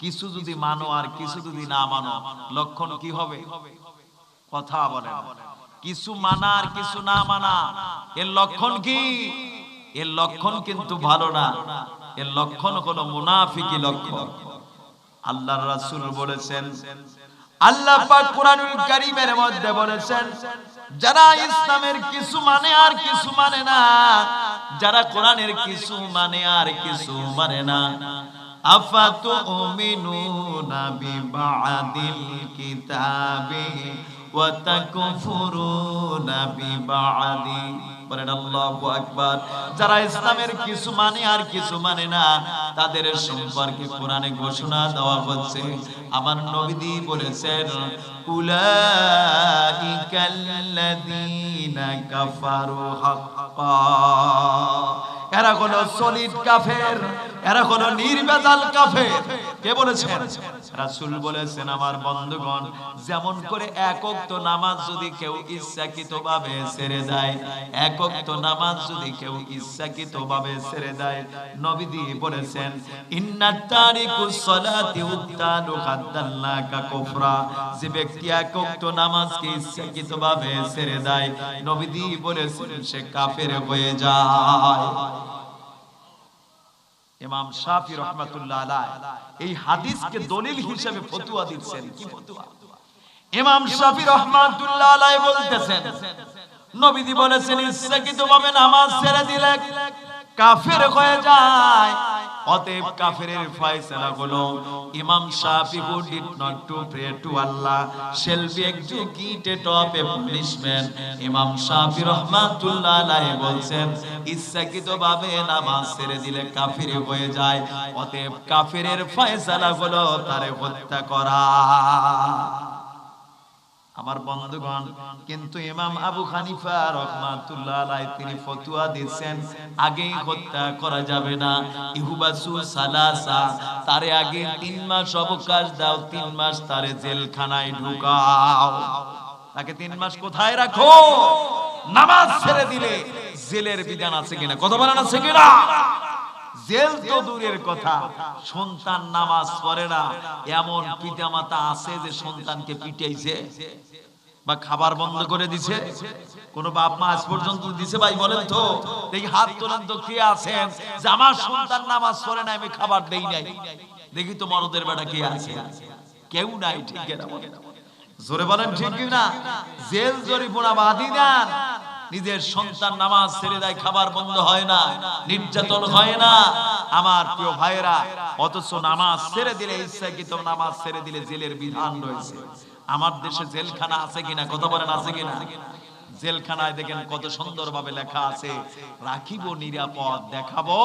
কিছু যদি মানো আর কিছু যদি না মানো লক্ষণ কি হবে? কথা বলেন কিছু মানা আর কিছু না মানা এর লক্ষণ কি? এর লক্ষণ কিন্তু ভালো না। এর লক্ষণ হলো মুনাফিকি লক্ষণ। আল্লাহর রাসূল বলেছেন আল্লাহ পাক কোরআনুল কারীমের মধ্যে বলেছেন যারা ইসলামের কিছু মানে আর কিছু মানে না যারা কোরআনের কিছু মানে আর কিছু মানে না। বিবাদিল কিতাবি ওয়া তাকফুরুনা বিবাদি। বলেন আল্লাহু আকবার। যারা ইসলামের কিছু মানে আর কিছু মানে না, তাদের সম্পর্কে কোরআনে ঘোষণা দেওয়া হচ্ছে। আমার নবীদি বলেছেন, উলাইকাল্লাযীনা কাফারু হাক্কা। এরা হলো সলিড কাফের। এরা হলো নির্বেজাল কাফের। কে বলেছেন? রাসূল বলেছেন, আমার বন্ধুগণ, যেমন করে একক তো নামাজ যদি কেউ ইচ্ছাকৃত ভাবে ছেড়ে দেয় একক তো নামাজ যদি কেউ ইচ্ছাকৃত ভাবে ছেড়ে দেয়, নবীজি বলেছেন ইন্নাত তারিকুস সালাতি উত্তানু খাদ্দাল্লাকা কুফরা। যে ব্যক্তি একক তো নামাজকে ইচ্ছাকৃত ভাবে ছেড়ে দেয়, নবীজি বলেছেন, সে কাফের হয়ে যায়। ইমাম শাফি রহমাতুল্লাহ আলাই এই হাদিসকে দলিল হিসেবে ফতোয়া দিচ্ছেন। কি ফতোয়া? ইমাম শাফি রহমাতুল্লাহ আলাই বলতেছেন, নবীজি বলেছেন, ইচ্ছাকৃতভাবে নামাজ ছেড়ে দিলে কাফের হয়ে যায় অতএব কাফেরের ফয়সালা হলো ইমাম শাফি who did not to pray to Allah shall be executed of a punishment ইমাম শাফি রহমাতুল্লাহ আলাইহি বলছেন, ইচ্ছাকৃতভাবে নামাজ ছেড়ে দিলে কাফির হয়ে যায়, অতএব কাফিরের ফয়সালা হলো তারে হত্যা করা। আমার বন্ধুগণ, কিন্তু ইমাম আবু হানিফা রহমাতুল্লাহ আলাই তিনি ফতুয়া দিচ্ছেন, আগেই হত্যা করা যাবে না। ইহুবাসু সালাসা, তারে আগে তিন মাস অবকাশ দাও, তিন মাস তারে জেলখানায় ঢুকাও। তাকে তিন মাস কোথায় রাখো? নামাজ ছেড়ে দিলে জেলের বিধান আছে কিনা? কথা বলেন আছে কিনা? জেল তো দূরের কথা, সন্তান নামাজ পড়ে না। এমন পিতামাতা আছে যে সন্তানকে পিটাইছে বা খাবার বন্ধ করে দিছে। কোন বাপ মা আজ পর্যন্ত দিছে ভাই, বলেন তো। দেখি হাত তোলেন তো, কে আছেন? যে আমার সন্তান নামাজ পড়ে না, আমি খাবার দেই নাই। দেখি তো মরদের বেটা কে আছে? কেউ নাই, ঠিক জোরে বলেন, ঠিক না জেল জরিপুরা বাদি দেন। নিজের সন্তান নামাজ ছেড়ে দেয়, খাবার বন্ধ হয় না, নির্যাতন হয় না। আমার প্রিয় ভাইয়েরা, অথচ নামাজ ছেড়ে দিলে, ইচ্ছাকৃত নামাজ ছেড়ে দিলে জেলের বিধান রয়েছে। আমার দেশে জেলখানা আছে কিনা কত বলেন, আছে কিনা? জেলখানায় দেখেন কত সুন্দরভাবে লেখা আছে, রাখিব নিরাপদ, দেখাবো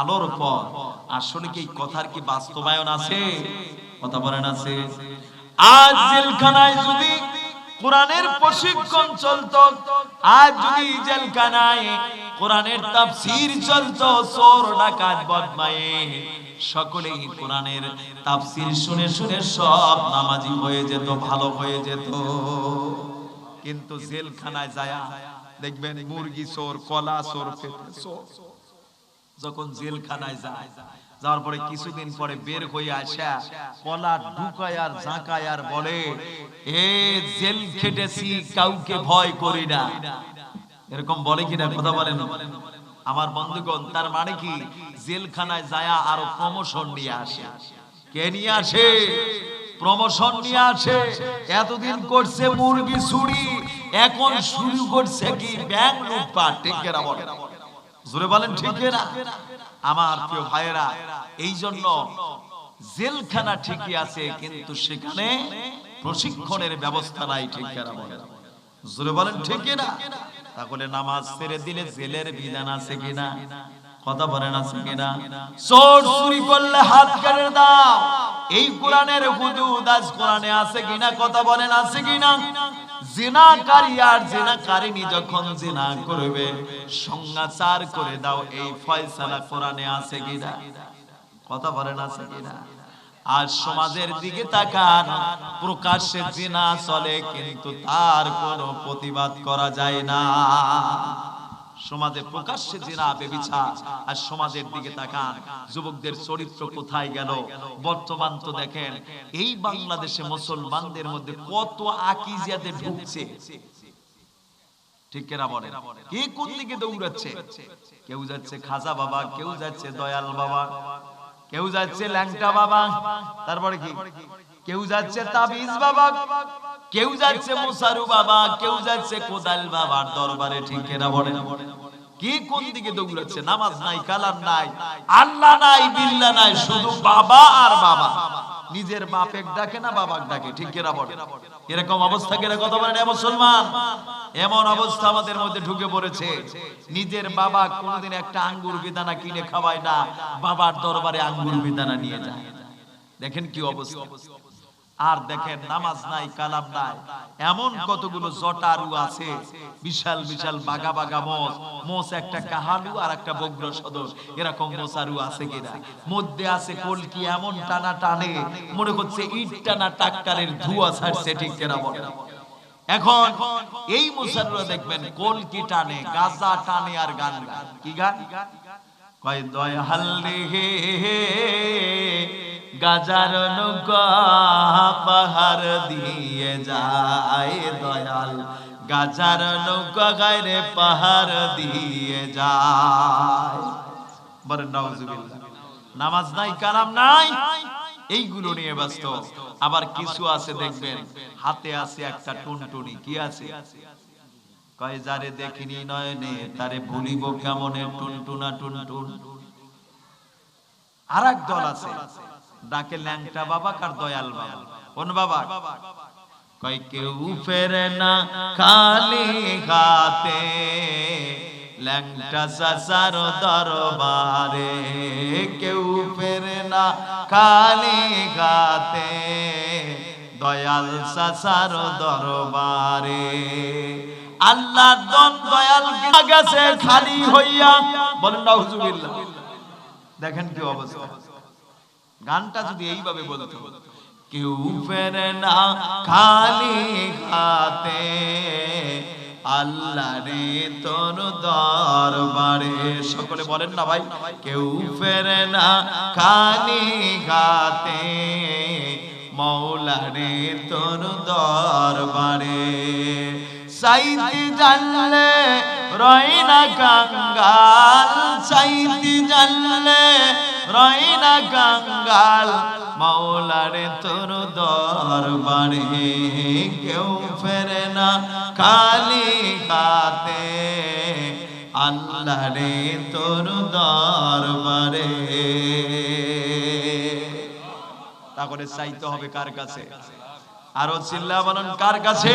আলোর পর আসলে কি কথার কি বাস্তবায়ন আছে? কথা বলেন, আছে। আজ জেলখানায় যদি কোরআনের প্রশিক্ষণ চলতো। আজ যদি জেলখানায় কোরআনের তাফসীর চলতো, চোর, ডাকাত বদমায়ে সকলেই কোরআনের তাফসীর শুনে শুনে সব নামাজি হয়ে যেত, ভালো হয়ে যেত। কিন্তু জেলখানায় যায় দেখবেন মুরগি চোর, কলা চোর। যখন জেলখানায় যায় যাওয়ার পরে কিছুদিন পরে বের হয়ে আসা, কলা ঢুকায় আর ঝাঁকায় আর বলে, এ জেল খেটেছি, কাউকে ভয় করি না। এরকম বলে কিনা কথা বলেন। আমার বন্ধুগণ, তার মানে কি? জেলখানায় যায় আরও প্রমোশন নিয়ে আসে। কে নিয়ে আসে? প্রমোশন নিয়ে আসে। এতদিন করছে মুরগি, চুরি, এখন শুরু করছে কি? ব্যাংক লুটপাট, ঠিক কেনা বলে জোরে বলেন ঠিক না আমার প্রিয় ভাইয়েরা, এই জন্য জেলখানা ঠিকই আছে, কিন্তু সেখানে প্রশিক্ষণের ব্যবস্থা নাই, ঠিক জোরে বলেন ঠিক না তাহলে নামাজ ছেড়ে দিলে জেলের বিধান আছে কিনা? কথা বলেন, আছে কিনা? চোর চুরি করলে হাত কেটে দাও। এই কোরআনের হুদুদ আজ কোরআনে আছে কিনা? কথা বলেন, আছে কিনা? জিনাকারী আর জিনাকারিনী যখন জিনা করবে সংজ্ঞাচার করে দাও, এই ফয়সালা কোরআনে আছে কিনা? কথা বলেন, আছে কিনা? আর সমাজের দিকে তাকান, প্রকাশ্যে জিনা চলে, কিন্তু তার কোনো প্রতিবাদ করা যায় না। সমাজে প্রকাশ্যে জেনা বেবিচার আর সমাজের দিকে তাকান। যুবকদের চরিত্র কোথায় গেল? বর্তমান তো দেখেন, এই বাংলাদেশে মুসলমানদের মধ্যে কত আকিজিয়াতে ঢুকছে। ঠিক কেনা বলেন? কে কোন দিকে দৌড়াচ্ছে? কেউ যাচ্ছে খাজা বাবা, কেউ যাচ্ছে দয়াল বাবা, কেউ যাচ্ছে ল্যাংটা বাবা, তারপরে কি? কেউ যাচ্ছে তাবিজ বাবা কেউ যাচ্ছে মুসারু বাবা, কেউ যাচ্ছে কোদাল বাবার দরবারে ঠিক কেনা বলেন কি কোন দিকে দৌড়াচ্ছে? নামাজ নাই, কালাম নাই, আল্লাহ নাই, বিল্লাহ নাই, শুধু বাবা আর বাবা। নিজের বাপেক ডাকে না বাবাক ডাকে, ঠিক কেনা বলে? এরকম অবস্থা কেনা কথা বলেন, এ মুসলমান? এমন অবস্থা আমাদের মধ্যে ঢুকে পড়েছে। নিজের বাবা কোনদিন একটা আঙ্গুর বিদানা কিনে খাওয়ায় না, বাবার দরবারে আঙ্গুর বিদানা নিয়ে যায়। দেখেন কি অবস্থা। আর দেখেন, নামাজ নাই, কালাম নাই। এমন কতগুলো জটারু আছে, বিশাল বিশাল বাগা বাগা মোষ। মোষ একটা কাহালু আর একটা বগ্র সদর। এরকম মোসারু আছে কিনা? মধ্যে আছে কলকি, এমন টানা টানে। মনে করছে ইট টানা টাক্কারের ধোঁয়া ছাড়ছে, ঠিক কেনা বলে? এখন এই মুসাররা দেখবেন কলকি টানে, গাজা টানে আর গান গান কি গান? কয়, দয়াল রে গাজার নৌকা পাহাড় দিয়ে যায় দয়াল। গাজার নৌকা গায় পাহাড় দিয়ে যায়। নামাজ নাই, কালাম নাই? এইগুলো নিয়ে ব্যস্ত। আবার কিছু আছে, দেখবেন, হাতে আছে একটা টুনটুনি। কি আছে? কয়, যারে দেখিনি নয়নে, তারে ভুলিব কেমনে? টুনটুনা টুনটুন। আর এক দল আছে। ডাকে ল্যাংটা বাবা কার দয়াল বাবা? কোন বাবা? কয়, কেউ ফেরে না খালি হাতে ল্যাংটা সাসার দরবারে। কেউ ফেরে না খালি হাতে দয়াল সাসার দরবারে। আল্লাহ দন দয়াল গেছে, খালি হইয়া বলেন না হুজুবিল্লাহ দেখেন কি অবস্থা। গানটা যদি এইভাবে বলতো, কেউ ফেরে না খালি হাতে, আল্লাহ রে তোর দরবারে। সকলে বলেন না ভাই, কেউ ফেরে না খালি হাতে, মৌলা রে তোর দরবারে। সাইতি জানলে রইনা কাঙ্গাল সাইতি জানলে রইনা কাঙ্গাল মাওলারে তোর দরবারে কেউ ফেরে না, খালি হাতে। আল্লাহ রে তোর দরবারে। তারপরে চাইতে হবে কার কাছে? আরও চিল্লা বলেন কার কাছে?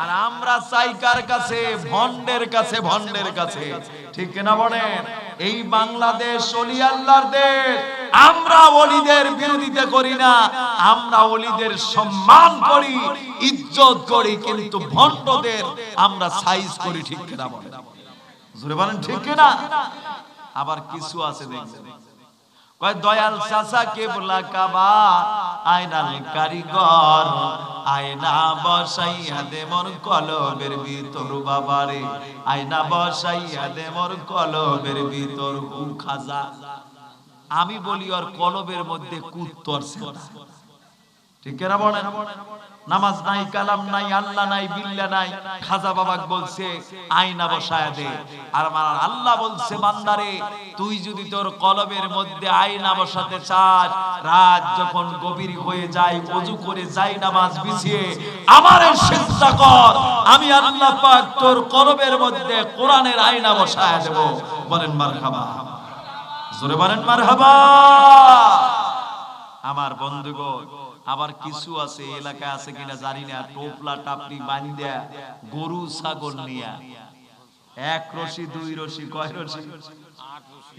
আর আমরা চাই কার কাছে ভন্ডের কাছে ভন্ডের কাছে। ঠিক না বলেন? এই বাংলাদেশ অলি আল্লাহর দেশ। আমরা অলিদের বিরোধিতা করি না, আমরা অলিদের সম্মান করি, ইজ্জত করি, কিন্তু ভন্ডদের আমরা সাইজ করি, ঠিক কিনা বলেন? জোরে বলেন, ঠিক কিনা? আবার কিছু আছে দেখবেন। কয়, দয়াল চাচা কে বলা কাবা আয়নাল কারিগর আয়না বসাইয়া দে মোর কলবের ভিতর, বাবারে। আয়না বসাইয়া দে মোর কলবের ভিতর হু খাজা। আমি বলি, ওর কলবের মধ্যে কুত্তর ঠিক কেনা বলেন? নামাজ নাই, কালাম নাই, আল্লাহ নাই, বিল্লা নাই। খাজা বাবাক বলছে, আয়না বসায় দে। আর আমার আল্লাহ বলছে, বান্দারে, তুই যদি তোর কলবের মধ্যে আয়না বসাতে চাস, রাত যখন গভীর হয়ে যায় অজু করে যাই নামাজ বিছিয়ে, আমারে চিন্তা কর। আমি আল্লাহ পাক তোর কলবের মধ্যে কোরআনের আয়না বসায় দেব। বলেন, মারহাবা। জোরে বলেন, মারহাবা। আমার বন্ধুগণ আবার কিছু আছে এলাকায় আছে কিনা জানি না, টোপলা টাপলি বান্ধা গরু, ছাগল নিয়া। এক রশি, দুই রশি, কয় রশি?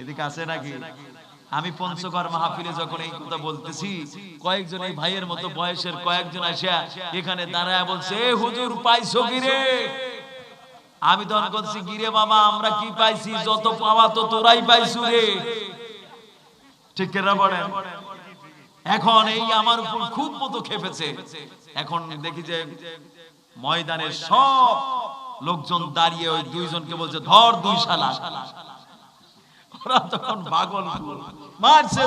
এদিকে আছে নাকি? আমি পঞ্চগড় মাহফিলে যখন এই কথা বলতেছি, কয়েকজন এই ভাইয়ের মতো বয়সের কয়েকজন আসিয়া এখানে দাঁড়ায় বলছে হুজুর, পাইছো কি রে? আমি তখন করছি গিরে বাবা, আমরা কি পাইছি? যত পাওয়া তো তোরাই পাইছু রে। ঠিক কেনা বলেন? এখন এই আমার উপর খুব মতো খেপেছে। এখন দেখি যে ময়দানের সব লোকজন দাঁড়িয়ে ওই দুইজনকে বলছে, ধর দুই শালা। তখন পাগল মারছে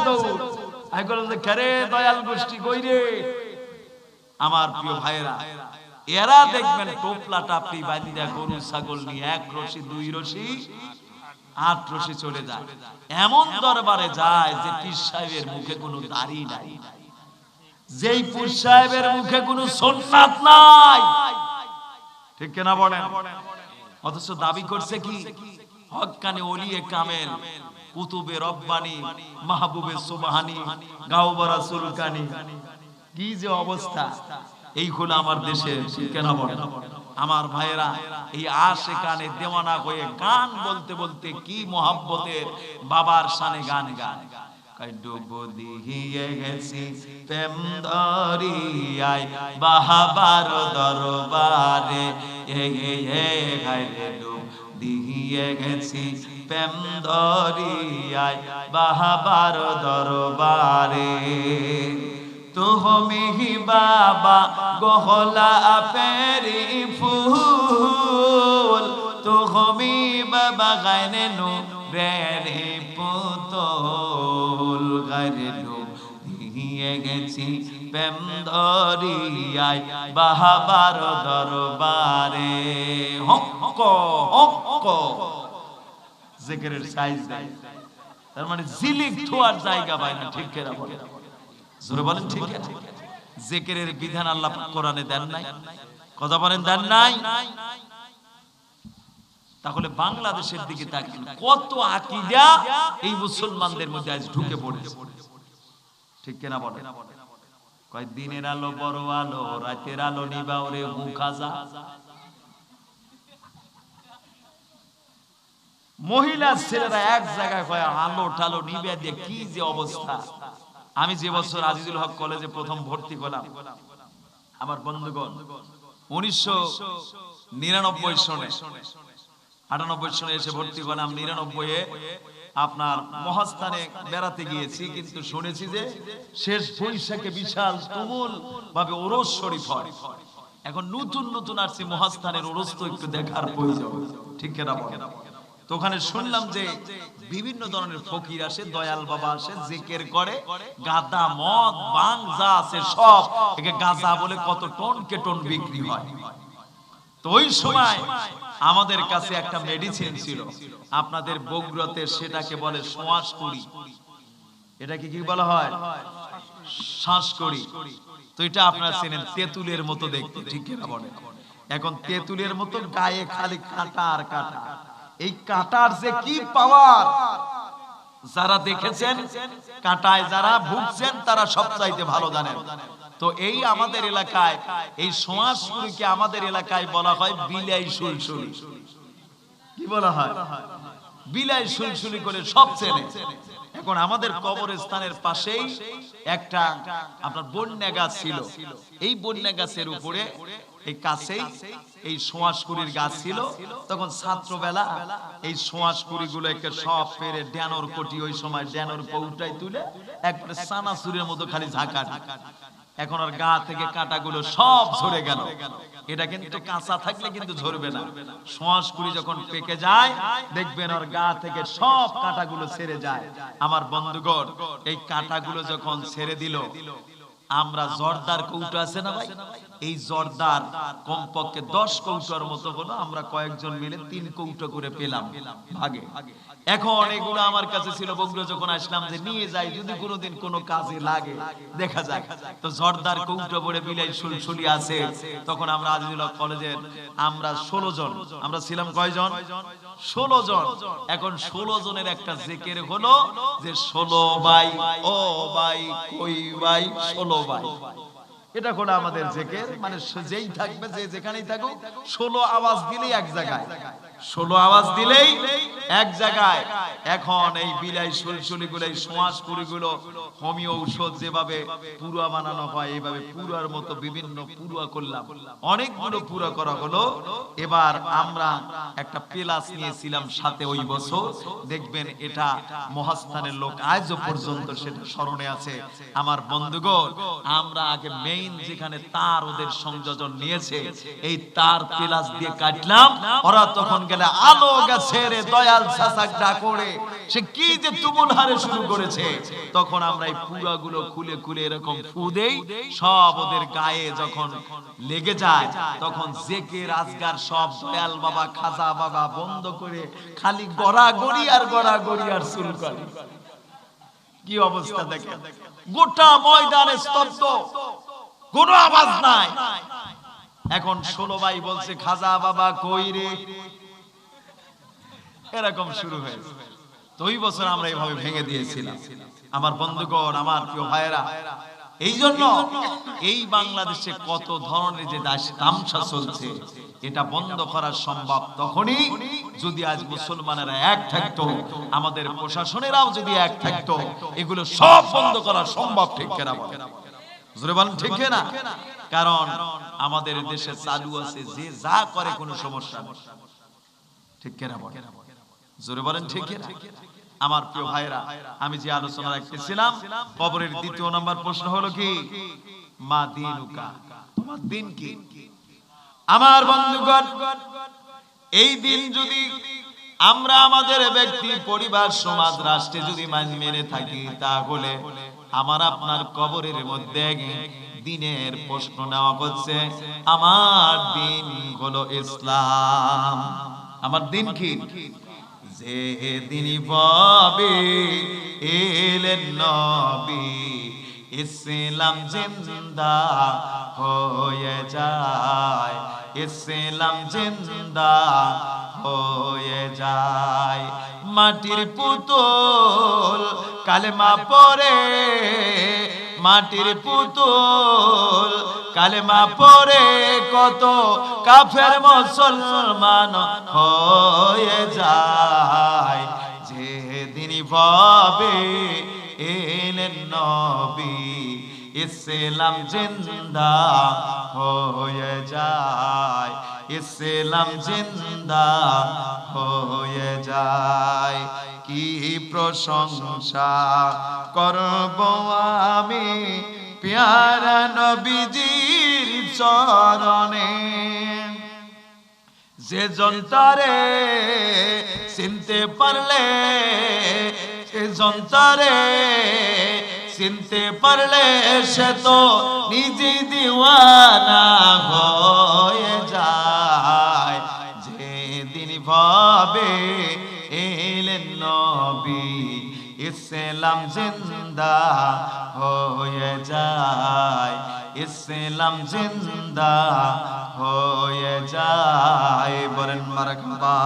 আমার প্রিয় ভাইয়েরা, এরা দেখবেন টোপলা টাপড়ি বাঁধিয়া গরু, ছাগল নিয়ে এক রশি, দুই রশি আট রশি চলে যায়। এমন দরবারে যায় যে পীর সাহেবের মুখে কোনো দাড়ি নাই। যেই পীর সাহেবের মুখে কোনো সোননাথ নাই। ঠিক কিনা বলেন? অথচ দাবি করছে কি? হক্কানি ওলিয়ে কামেল, কুতুবে রব্বানি, মাহবুবে সুবহানি, গাওবারা সুলকানি। কি যে অবস্থা। এই হলো আমার দেশে কেন বলেন? আমার ভাইয়েরা, এই আশে কানে দেওয়ানা হয়ে গান বলতে বলতে কি মোহাব্বতের বাবার সানে গান গান ডুবো দিহিয়ে গেছি প্রেম দরিয়ায়, বাহাবার দরবারে ডুব দিহিয়ে গেছি প্রেম দরিয়ায়, বাহাবার দরবারে। তুমি বাবা, গহলা পেরি ফুল। তুমি বাবা গায়নে নো রে পুতল। গায়রে নো দিয়ে গেছি প্রেম দরিয়ায় বাহাবার দরবারে। হক হক জিকিরের সাইজ দেয়। তার মানে জিলিক থোয়ার জায়গা পায় না, ঠিক কেরা বলে? জোরে বলেন ঠিক আছে? বিধান আল্লাহ কোরআনে দেন নাই। কথা বলেন, দেন নাই? তাহলে বাংলাদেশের দিকে তাকিয়ে কত আকীদা এই মুসলমানদের মধ্যে আজ ঢুকে পড়েছে। ঠিক কিনা বলেন? কয়, দিনের আলো, বড় আলো, রাতের আলো নিবা ওরে মুখাজা মহিলা ছেলেরা এক জায়গায় কয় আলো টালো নিবে দিয়ে কি যে অবস্থা? আমি যে বছর আজিজুল হক কলেজে প্রথম ভর্তি করলাম আমার বন্ধুগণ, উনিশশো নিরানব্বই সনে, আটানব্বই সনে এসে ভর্তি করলাম নিরানব্বই আপনার মহাস্থানে বেড়াতে গিয়েছি, কিন্তু শুনেছি যে শেষ বৈশাখে বিশাল তুমুল ভাবে ওরস শরীফ হয়। এখন নতুন নতুন আসছে, মহাস্থানের ওরস তো একটু দেখার প্রয়োজন। ঠিক কেনা তো ওখানে শুনলাম যে বিভিন্ন ধরনের ফকির আসে, দয়াল বাবা আসে, জিকের করে গাদা মদ বাং যা আছে সব একে গাঁজা বলে কত টন কে টন বিক্রি হয়। তো ওই সময় আমাদের কাছে একটা মেডিসিন ছিল, আপনাদের বগুড়াতে সেটাকে বলে শ্বাস করি এটাকে কি বলা হয়? শ্বাস করি তো এটা আপনারা চেনেন, তেঁতুলের মতো দেখতে, ঠিক কিনা বলে এখন তেঁতুলের মতো গায়ে খালি কাটা আর কাটা। এই কাটার যে কি পাওয়ার? যারা দেখেছেন, কাটায় যারা ভুগছেন, তারা সবচাইতে ভালো জানেন। তো এই আমাদের এলাকায়, এই সমাজগুলিকে আমাদের এলাকায় বলা হয় বিলাই সুলসুলি। কি বলা হয়? বিলাই সুলসুলি করে সব চেনে। এখন আমাদের কবরস্থানের পাশেই একটা আপনার বন্যা গাছ ছিল। এই বন্যা গাছের উপরে এই কাছেই এই সোয়াশকুড়ির গাছ ছিল, তখন ছাত্রবেলা এই সোয়াশকুড়ি গুলোকে সব পেরে ড্যানোর কোটি ওই সময় ড্যানোর কৌটায় তুলে একবারে সানাসুরের মতো খালি ঝাঁকা এখন আর গা থেকে কাঁটাগুলো সব ঝরে গেল। এটা কিন্তু কাঁচা থাকলে কিন্তু ঝরবে না। সোয়াশকুড়ি যখন পেকে যায়, দেখবেন ওর গা থেকে সব কাঁটাগুলো ছেড়ে যায়। আমার বন্ধুগণ, এই কাঁটাগুলো যখন ছেড়ে দিল আমরা জর্দার কৌটো আছে না ভাই? এই জর্দার কমপক্ষে দশ কৌটোর মতো হলো, আমরা কয়েকজন মিলে তিন কৌটো করে পেলাম, ভাগে। এখন এগুলো আমার কাছে ছিল বগুড়া যখন আসলাম যে নিয়ে যাই, যদি কোনোদিন কোনো কাজে লাগে, দেখা যায় তো জর্দার কৌটো বলে বিলাই সুলসুলি আছে, তখন আমরা আজিজুল কলেজের আমরা ষোলো জন, আমরা ছিলাম কয়জন? ষোলো জন। এখন ষোলো জনের একটা জেকের হলো যে ষোলো বাই ও বাই কই বাই ষোলো বাই এটা হলো আমাদের জেকের মানে যেই থাকবে, যে যেখানেই থাকুক, ষোলো আওয়াজ দিলেই এক জায়গায়। ষোলো আওয়াজ দিলেই এক জায়গায় এখন এই বিলাই সুলসুলি গুলো এই সমাজগুলো হোমিও ঔষধ যেভাবে পুরুয়া বানানো হয়, এইভাবে পুরার মতো বিভিন্ন পুরুয়া করলাম। অনেকগুলো পুরা করা হলো। এবার আমরা একটা পেলাস নিয়েছিলাম সাথে ওই বছর। দেখবেন এটা মহাস্থানের লোক আজও পর্যন্ত সেটা স্মরণে আছে। আমার বন্ধুগণ, আমরা আগে মেইন যেখানে তার ওদের সংযোজন নিয়েছে, এই তার পিলাস দিয়ে কাটলাম। ওরা তখন গেলে আলো গেছে দয়াল সাসাক করে। সে কি যে তুমুল হারে শুরু করেছে। তখন আমরা এই পুরাগুলো খুলে খুলে এরকম ফু দেই। সব ওদের গায়ে যখন লেগে যায়, তখন জেকে, রাজগার সব দয়াল বাবা, খাজা বাবা বন্ধ করে খালি গড়া গড়ি আর গড়া গড়ি আর শুরু করে। কি অবস্থা দেখে গোটা ময়দানে স্তব্ধ। কোনো আওয়াজ নাই। এখন ষোলো ভাই বলছে, খাজা বাবা, কই রে? এরকম শুরু হয়েছে ওই বছর আমরা এইভাবে ভেঙে দিয়েছিলাম আমার বন্ধুগণ, আমার প্রিয় ভাইয়েরা এই জন্য এই বাংলাদেশে কত ধরনের যে দাস তামসা চলছে, এটা বন্ধ করা সম্ভব তখনই যদি আজ মুসলমানেরা এক থাকতো, আমাদের প্রশাসনেরাও যদি এক থাকতো, এগুলো সব বন্ধ করা সম্ভব, ঠিক কেনা বলেন? ঠিক না কারণ আমাদের দেশে চালু আছে যে যা করে কোনো সমস্যা ঠিক কেনা? জোরে বলেন ঠিক আমার প্রিয় ভাইরা আমি যে আলোচনা রাখতেছিলাম কবরের দ্বিতীয় নম্বর প্রশ্ন হলো কি? মা দিনুকা, তোমার দিন কি? আমার বন্ধুগণ, এই দিন যদি আমরা আমাদের ব্যক্তি, পরিবার, সমাজ, রাষ্ট্রে যদি মান মেনে থাকি, তাহলে আমার আপনার কবরের মধ্যে দিনের প্রশ্ন নেওয়া হচ্ছে, আমার দিন হলো ইসলাম। আমার দিন কি? দিনই পাবে এলেন নবী, ইসলাম জিন্দা হয়ে যায়, ইসলাম জিন্দা হয়ে যায়। মাটির পুতুল কালেমা পরে মাটির পুতুল কালেমা পরে কত কাফের মুসলমান হয়ে যায়। যে দিনই ভাবে এলেন নবী, ইসলাম জিন্দা হয়ে যায়। ইসলাম জিন্দা হয়ে যায়। কি প্রশংসা করব আমি প্যারা নবীজির চরণে। যে জন্তারে চিনতে পারলে, সে জন্তারে চিনতে পারলে সে তো নিজে দিওয়ানা হয়ে যায়। যে দিন ভাবে এলেন নবী, ইসলাম জিন্দা হয়ে যায় ইসলাম জিন্দা হয়ে যায় বলেন মারকবা